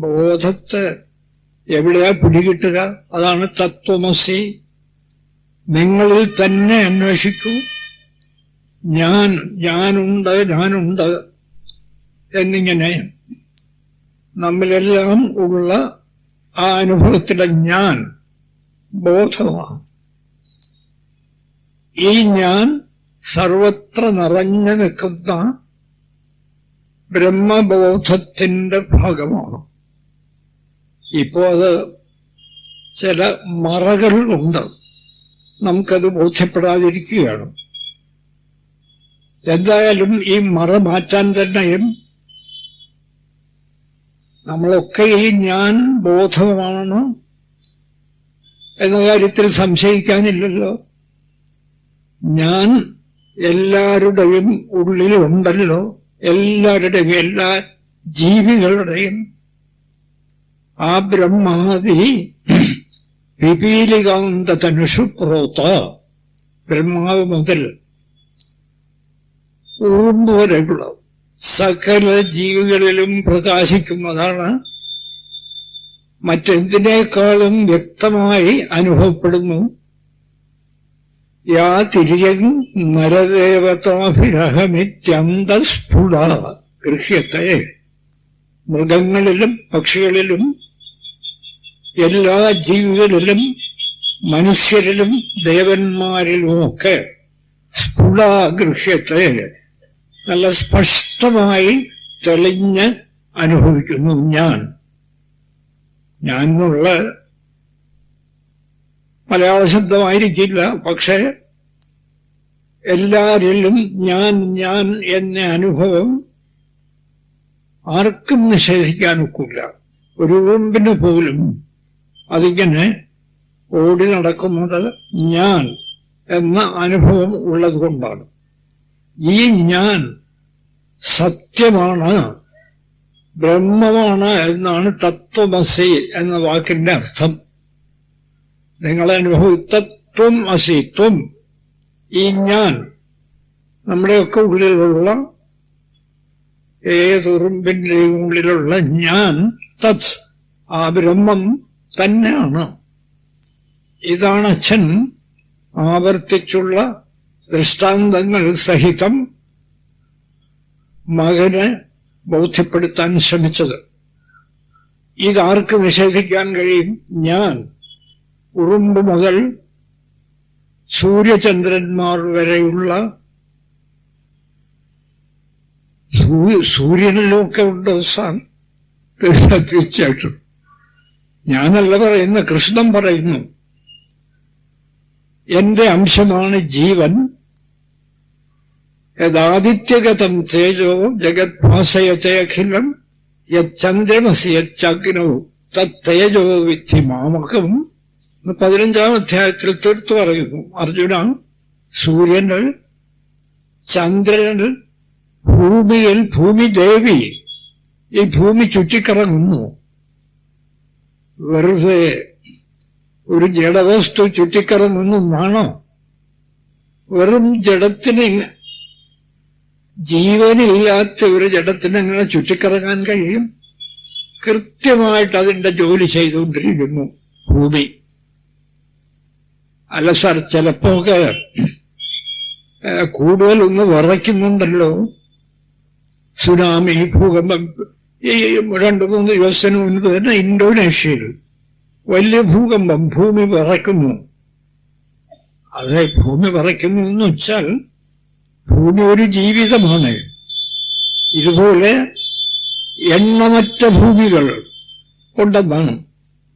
ബോധത്തെ എവിടെയാ പിടികിട്ടുക? അതാണ് തത്വമസി. നിങ്ങളിൽ തന്നെ അന്വേഷിക്കൂ. ഞാൻ ഞാനുണ്ട് ഞാനുണ്ട് എന്നിങ്ങനെ നമ്മളെല്ലാം ഉള്ള ആ അനുഭവത്തിലെ ഞാൻ ബോധമാണ് ഈ ഞാൻ സർവത്ര നിറഞ്ഞു നിൽക്കുന്ന ബ്രഹ്മബോധത്തിന്റെ ഭാഗമാണ്. ഇപ്പോ അത് ചില മറകൾ ഉണ്ട്. നമുക്കത് ബോധ്യപ്പെടാതിരിക്കുകയാണ്. എന്തായാലും ഈ മറ മാറ്റാൻ തന്നെയും നമ്മളൊക്കെ ഈ ഞാൻ ബോധമാണ് എന്ന കാര്യത്തിൽ സംശയിക്കാനില്ലല്ലോ. ഞാൻ എല്ലാവരുടെയും ഉള്ളിലുണ്ടല്ലോ. എല്ലാവരുടെയും എല്ലാ ജീവികളുടെയും ആ ബ്രഹ്മാതി വിപീലികാന്ത തനുഷു പ്രോത്ത ബ്രഹ്മാവ് മുതൽ ഉറുമ്പ് വരെയുള്ള സകല ജീവികളിലും പ്രകാശിക്കുന്നതാണ്. മറ്റെന്തിനേക്കാളും വ്യക്തമായി അനുഭവപ്പെടുന്നു. യാ തിരിയൻ നരദേവതാഭിരഹമിത്യന്തസ്ഫുട ഗൃഹ്യത്തെ. മൃഗങ്ങളിലും പക്ഷികളിലും എല്ലാ ജീവികളിലും മനുഷ്യരിലും ദേവന്മാരിലുമൊക്കെ സ്ഫുടഗൃഹ്യത്തെ നല്ല സ്പഷ്ടമായി തെളിഞ്ഞ് അനുഭവിക്കുന്നു ഞാൻ. ഞാൻ എന്നുള്ള മലയാള ശബ്ദമായിരിക്കില്ല പക്ഷെ എല്ലാരിലും ഞാൻ ഞാൻ എന്ന അനുഭവം ആർക്കും നിഷേധിക്കാൻ ഒക്കില്ല. ഒരു ഉറുമ്പിന് പോലും അതിങ്ങനെ ഓടി നടക്കുന്നത് ഞാൻ എന്ന അനുഭവം ഉള്ളതുകൊണ്ടാണ് ഈ ഞാൻ സത്യമാണ് ബ്രഹ്മമാണ് എന്നാണ് തത്വമസി എന്ന വാക്കിന്റെ അർത്ഥം. നിങ്ങളെ അനുഭവം തത്വം അസിത്വം ഈ ഞാൻ നമ്മുടെയൊക്കെ ഉള്ളിലുള്ള ഏതുറുമ്പിന്റെയും ഉള്ളിലുള്ള ഞാൻ തത് ആ ബ്രഹ്മം തന്നെയാണ്. ഇതാണ് അച്ഛൻ ആവർത്തിച്ചുള്ള ദൃഷ്ടാന്തങ്ങൾ സഹിതം മകന് ബോധ്യപ്പെടുത്താൻ ശ്രമിച്ചത്. ഇതാർക്ക് നിഷേധിക്കാൻ കഴിയും? ഞാൻ. ഉറുമ്പ് മുതൽ സൂര്യചന്ദ്രന്മാർ വരെയുള്ള സൂര്യനിലൊക്കെ ഉണ്ട് സാൻ തീർച്ചയായിട്ടും. ഞാനല്ല പറയുന്ന കൃഷ്ണൻ പറയുന്നു. എന്റെ അംശമാണ് ജീവൻ. യഥാദിത്യഗതം തേജോ ജഗത് ഭാസയത്തെ അഖിലം യന്ദ്രമസി യഗ്നോ തേജോ വിധി മാമകം പതിനഞ്ചാം അധ്യായത്തിൽ തീർത്തു പറയുന്നു. അർജുന സൂര്യനിൽ ചന്ദ്രനിൽ ഭൂമിയിൽ ഭൂമിദേവി ഈ ഭൂമി ചുറ്റിക്കറങ്ങുന്നു. വെറുതെ ഒരു ജഡവസ്തു ചുറ്റിക്കറങ്ങുന്നതാണോ വെറും ജഡത്തിന് ജീവനില്ലാത്ത ഒരു ജഡത്തിന് എങ്ങനെ ചുറ്റിക്കറങ്ങാൻ കഴിയും? കൃത്യമായിട്ട് അതിന്റെ ജോലി ചെയ്തുകൊണ്ടിരിക്കുന്നു ഭൂമി. അല്ല സാർ ചിലപ്പോക്കെ കൂടുതലൊന്ന് വിറയ്ക്കുന്നുണ്ടല്ലോ. സുനാമി ഭൂകമ്പം രണ്ടു മൂന്ന് ദിവസത്തിന് മുൻപ് തന്നെ ഇന്തോനേഷ്യയിൽ വലിയ ഭൂകമ്പം ഭൂമി വിറയ്ക്കുന്നു. അതെ ഭൂമി വിറയ്ക്കുന്നു എന്ന് വെച്ചാൽ ഭൂമി ഒരു ജീവിതമാണ്. ഇതുപോലെ എണ്ണമറ്റ ഭൂമികൾ ഉണ്ടെന്നാണ്.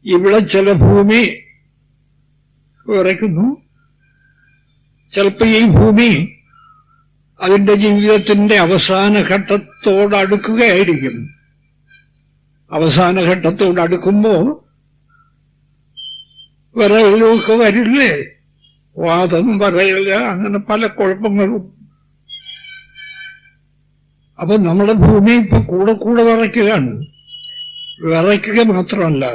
ഇവിടെ ചില ഭൂമി വിറയ്ക്കുന്നു. ചിലപ്പോ ഈ ഭൂമി അതിന്റെ ജീവിതത്തിന്റെ അവസാന ഘട്ടത്തോടടുക്കുകയായിരിക്കും. അവസാന ഘട്ടത്തോട് അടുക്കുമ്പോ വിറയലുമൊക്കെ വരില്ലേ? വാദം പറയില്ല അങ്ങനെ പല കുഴപ്പങ്ങളും. അപ്പൊ നമ്മുടെ ഭൂമി ഇപ്പൊ കൂടെ കൂടെ വിറയ്ക്കുകയാണ്. വിറയ്ക്കുക മാത്രമല്ല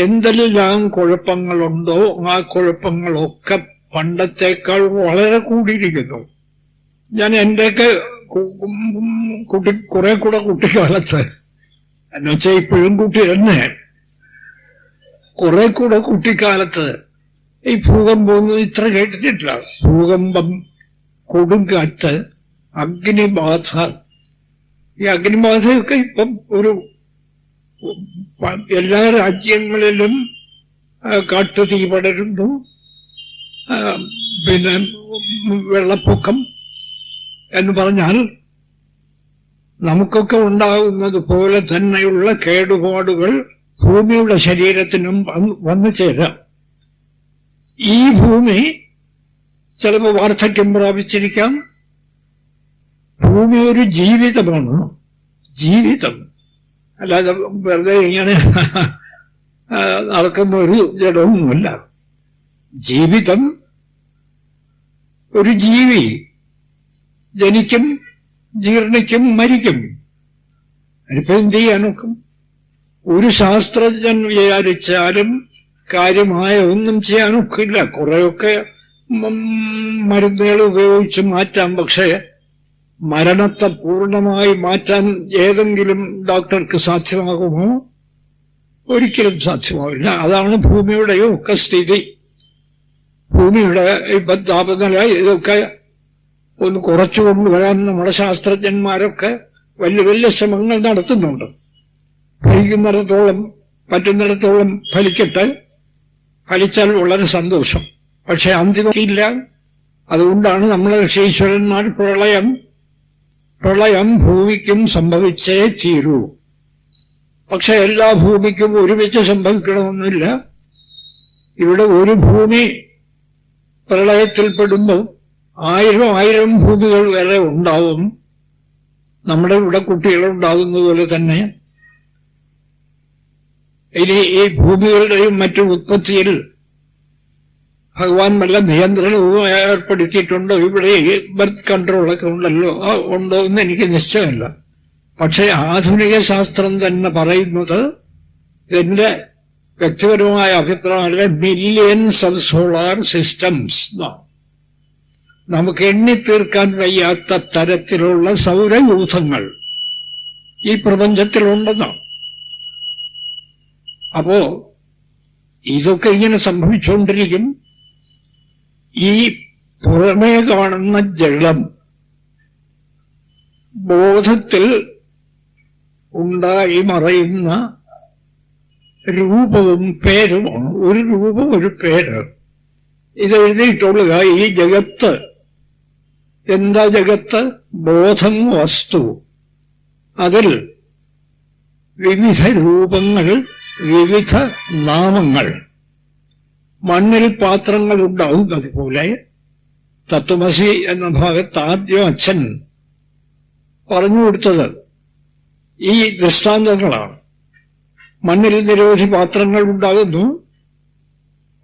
എന്തെല്ലാം കുഴപ്പങ്ങളുണ്ടോ ആ കുഴപ്പങ്ങളൊക്കെ പണ്ടത്തേക്കാൾ വളരെ കൂടിയിരിക്കുന്നു. ഞാൻ എന്റെയൊക്കെ കുട്ടി കുറെ കൂടെ കുട്ടിക്കാലത്ത് എന്നുവെച്ചാൽ ഇപ്പോഴും കുട്ടി തന്നെ കുറെ കൂടെ കുട്ടിക്കാലത്ത് ഈ ഭൂകമ്പം ഇത്ര കേട്ടിട്ടില്ല. ഭൂകമ്പം കൊടുങ്കാറ്റ് അഗ്നിബാധ. ഈ അഗ്നിബാധയൊക്കെ ഇപ്പം ഒരു എല്ലാ രാജ്യങ്ങളിലും കാട്ടു തീ പടരുന്നു. പിന്നെ വെള്ളപ്പൊക്കം എന്ന് പറഞ്ഞാൽ നമുക്കൊക്കെ ഉണ്ടാകുന്നത് പോലെ തന്നെയുള്ള കേടുപാടുകൾ ഭൂമിയുടെ ശരീരത്തിനും വന്നു ചേരാം. ഈ ഭൂമി ചിലപ്പോൾ വാർദ്ധക്യം പ്രാപിച്ചിരിക്കാം. ഭൂമി ഒരു ജീവിതമാണ്. ജീവിതം. അല്ലാതെ വെറുതെ ഇങ്ങനെ നടക്കുന്ന ഒരു ജഡവുമല്ല. ജീവിതം ഒരു ജീവി ജനിക്കും ജീർണിക്കും മരിക്കും. അതിപ്പോ എന്ത് ചെയ്യാനൊക്കും ഒരു ശാസ്ത്രജ്ഞൻ വിചാരിച്ചാലും കാര്യമായ ഒന്നും ചെയ്യാനൊക്കില്ല കുറെയൊക്കെ മരുന്നുകൾ ഉപയോഗിച്ച് മാറ്റാം. പക്ഷേ മരണത്തെ പൂർണമായി മാറ്റാൻ ഏതെങ്കിലും ഡോക്ടർക്ക് സാധ്യമാകുമോ? ഒരിക്കലും സാധ്യമാവില്ല. അതാണ് ഭൂമിയുടെയൊക്കെ സ്ഥിതി. ഭൂമിയുടെ ഇപ്പൊ താപനില ഇതൊക്കെ ഒന്ന് കുറച്ചു കൊണ്ടുവരാൻ നമ്മുടെ ശാസ്ത്രജ്ഞന്മാരൊക്കെ വലിയ വലിയ ശ്രമങ്ങൾ നടത്തുന്നുണ്ട്. ഫലിക്കുന്നിടത്തോളം പറ്റുന്നിടത്തോളം ഫലിക്കട്ടെ. ഫലിച്ചാൽ വളരെ സന്തോഷം. പക്ഷെ അന്തിമയില്ല അതുകൊണ്ടാണ് നമ്മളെ ഋഷീശ്വരന്മാർ പ്രളയം പ്രളയം ഭൂമിക്കും സംഭവിച്ചേ തീരൂ. പക്ഷെ എല്ലാ ഭൂമിക്കും ഒരുമിച്ച് സംഭവിക്കണമെന്നില്ല. ഇവിടെ ഒരു ഭൂമി പ്രളയത്തിൽപ്പെടുമ്പോൾ ആയിരം ആയിരം ഭൂമികൾ വരെ ഉണ്ടാവും. നമ്മുടെ ഇവിടെ കുട്ടികളുണ്ടാകുന്ന പോലെ തന്നെ ഇനി ഈ ഭൂമികളുടെയും മറ്റു ഉത്പത്തിയിൽ ഭഗവാൻ വല്ല നിയന്ത്രണവും ഏർപ്പെടുത്തിയിട്ടുണ്ടോ. ഇവിടെ ബർത്ത് കൺട്രോളൊക്കെ ഉണ്ടല്ലോ. ആ ഉണ്ടോ എന്ന് എനിക്ക് നിശ്ചയമില്ല. പക്ഷേ ആധുനിക ശാസ്ത്രം തന്നെ പറയുന്നത് എന്റെ വ്യക്തിപരമായ അഭിപ്രായമല്ല മില്യൻസ് ഓഫ് സോളാർ സിസ്റ്റംസ് നമുക്ക് എണ്ണിത്തീർക്കാൻ വയ്യാത്ത തരത്തിലുള്ള സൗരയൂഥങ്ങൾ ഈ പ്രപഞ്ചത്തിലുണ്ടെന്നാണ് അപ്പോ ഇതൊക്കെ ഇങ്ങനെ സംഭവിച്ചുകൊണ്ടിരിക്കും. ഈ പുറമേ കാണുന്ന ജലം ബോധത്തിൽ ഉണ്ടായി മറയുന്ന രൂപവും പേരുമാണ്. ഒരു രൂപം ഒരു പേര്. ഇത് എഴുതിയിട്ടുള്ളുക ഈ ജഗത്ത്. എന്താ ജഗത്ത്? ബോധം വസ്തു. അതിൽ വിവിധ രൂപങ്ങൾ വിവിധ നാമങ്ങൾ. മണ്ണിൽ പാത്രങ്ങൾ ഉണ്ടാവും അതുപോലെ. തത്വമസി എന്ന ഭാഗത്ത് ആദ്യം അച്ഛൻ പറഞ്ഞു കൊടുത്തത് ഈ ദൃഷ്ടാന്തങ്ങളാണ്. മണ്ണിൽ നിരവധി പാത്രങ്ങൾ ഉണ്ടാകുന്നു.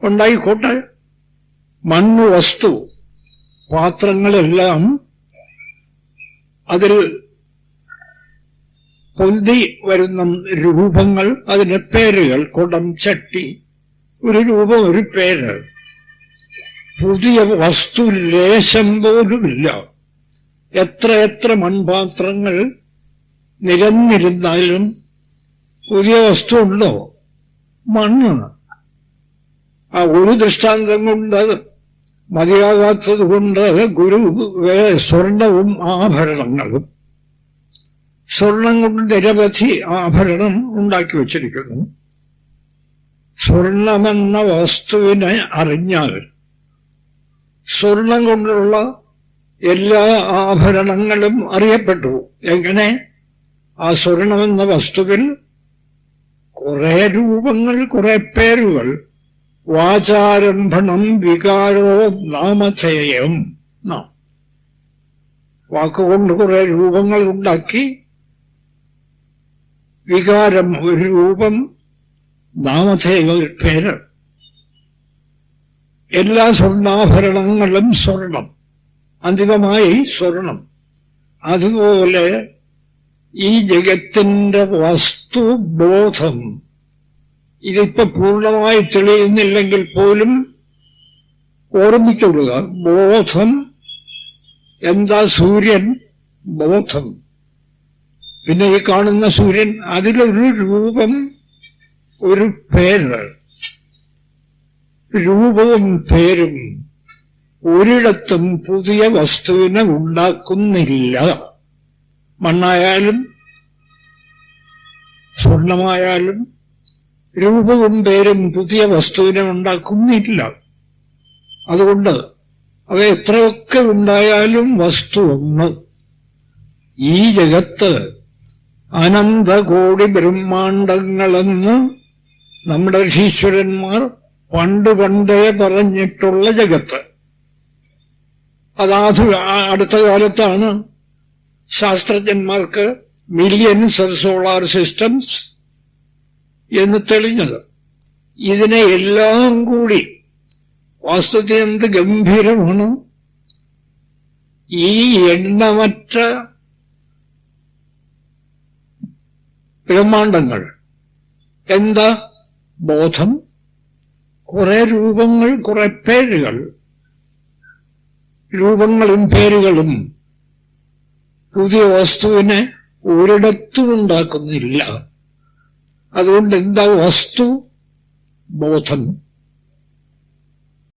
ഉണ്ടായിക്കോട്ടെ. മണ്ണ് വസ്തു. പാത്രങ്ങളെല്ലാം അതിൽ പൊന്തി വരുന്ന രൂപങ്ങൾ അതിന് പേരുകൾ കുടം ചട്ടി ഒരു രൂപം ഒരു പേര്. പുതിയ വസ്തു ലേശം പോലുമില്ല എത്ര എത്ര മൺപാത്രങ്ങൾ നിരന്നിരുന്നാലും പുതിയ വസ്തു ഉണ്ടോ? മണ്ണ്. ആ ഒരു ദൃഷ്ടാന്തം കൊണ്ട് മതിയാകാത്തത് കൊണ്ട് ഗുരു സ്വർണവും ആഭരണങ്ങളും സ്വർണം കൊണ്ട് നിരവധി ആഭരണം ഉണ്ടാക്കി വച്ചിരിക്കുന്നു. സ്വർണമെന്ന വസ്തുവിനെ അറിഞ്ഞാൽ സ്വർണം കൊണ്ടുള്ള എല്ലാ ആഭരണങ്ങളും അറിയപ്പെട്ടു. എങ്ങനെ? ആ സ്വർണമെന്ന വസ്തുവിൽ കുറെ രൂപങ്ങൾ കുറെ പേരുകൾ വാചാരംഭണം വികാരോ നാമധേയം. വാക്കുകൊണ്ട് കുറെ രൂപങ്ങൾ ഉണ്ടാക്കി. വികാരം ഒരു രൂപം നാമധേയം ഒരു പേര്. എല്ലാ സ്വർണാഭരണങ്ങളും സ്വർണം. അന്തിമമായി സ്വർണം. അതുപോലെ ഈ ജഗത്തിന്റെ വസ്തുബോധം. ഇതിപ്പോ പൂർണമായി തെളിയുന്നില്ലെങ്കിൽ പോലും ഓർമ്മിച്ചുകൊള്ളുക ബോധം. എന്താ സൂര്യൻ? ബോധം. പിന്നെ ഈ കാണുന്ന സൂര്യൻ അതിലൊരു രൂപം ഒരു പേര്. രൂപവും പേരും ഒരിടത്തും പുതിയ വസ്തുവിനെ ഉണ്ടാക്കുന്നില്ല. മണ്ണായാലും സ്വർണമായാലും രൂപവും പേരും പുതിയ വസ്തുവിനെ ഉണ്ടാക്കുന്നില്ല. അതുകൊണ്ട് അവ എത്രയൊക്കെ ഉണ്ടായാലും വസ്തു ഒന്ന്. ഈ ജഗത്ത് അനന്തകോടി ബ്രഹ്മാണ്ടങ്ങളെന്ന് നമ്മുടെ ഋഷീശ്വരന്മാർ പണ്ട് പണ്ടേ പറഞ്ഞിട്ടുള്ള ജഗത്ത്. അതാധു അടുത്ത കാലത്താണ് ശാസ്ത്രജ്ഞന്മാർക്ക് മില്യൻസ് ഓഫ് സോളാർ സിസ്റ്റംസ് എന്ന് തെളിഞ്ഞത്. ഇതിനെ എല്ലാം കൂടി വാസ്തുതി എന്ത് ഗംഭീരമാണ്? ഈ എണ്ണമറ്റ ബ്രഹ്മാണ്ടങ്ങൾ. എന്താ? ബോധം കുറെ രൂപങ്ങൾ കുറെ പേരുകൾ. രൂപങ്ങളും പേരുകളും പുതിയ വസ്തുവിനെ ഒരിടത്തും ഉണ്ടാക്കുന്നില്ല. അതുകൊണ്ട് എന്താ വസ്തു ബോധം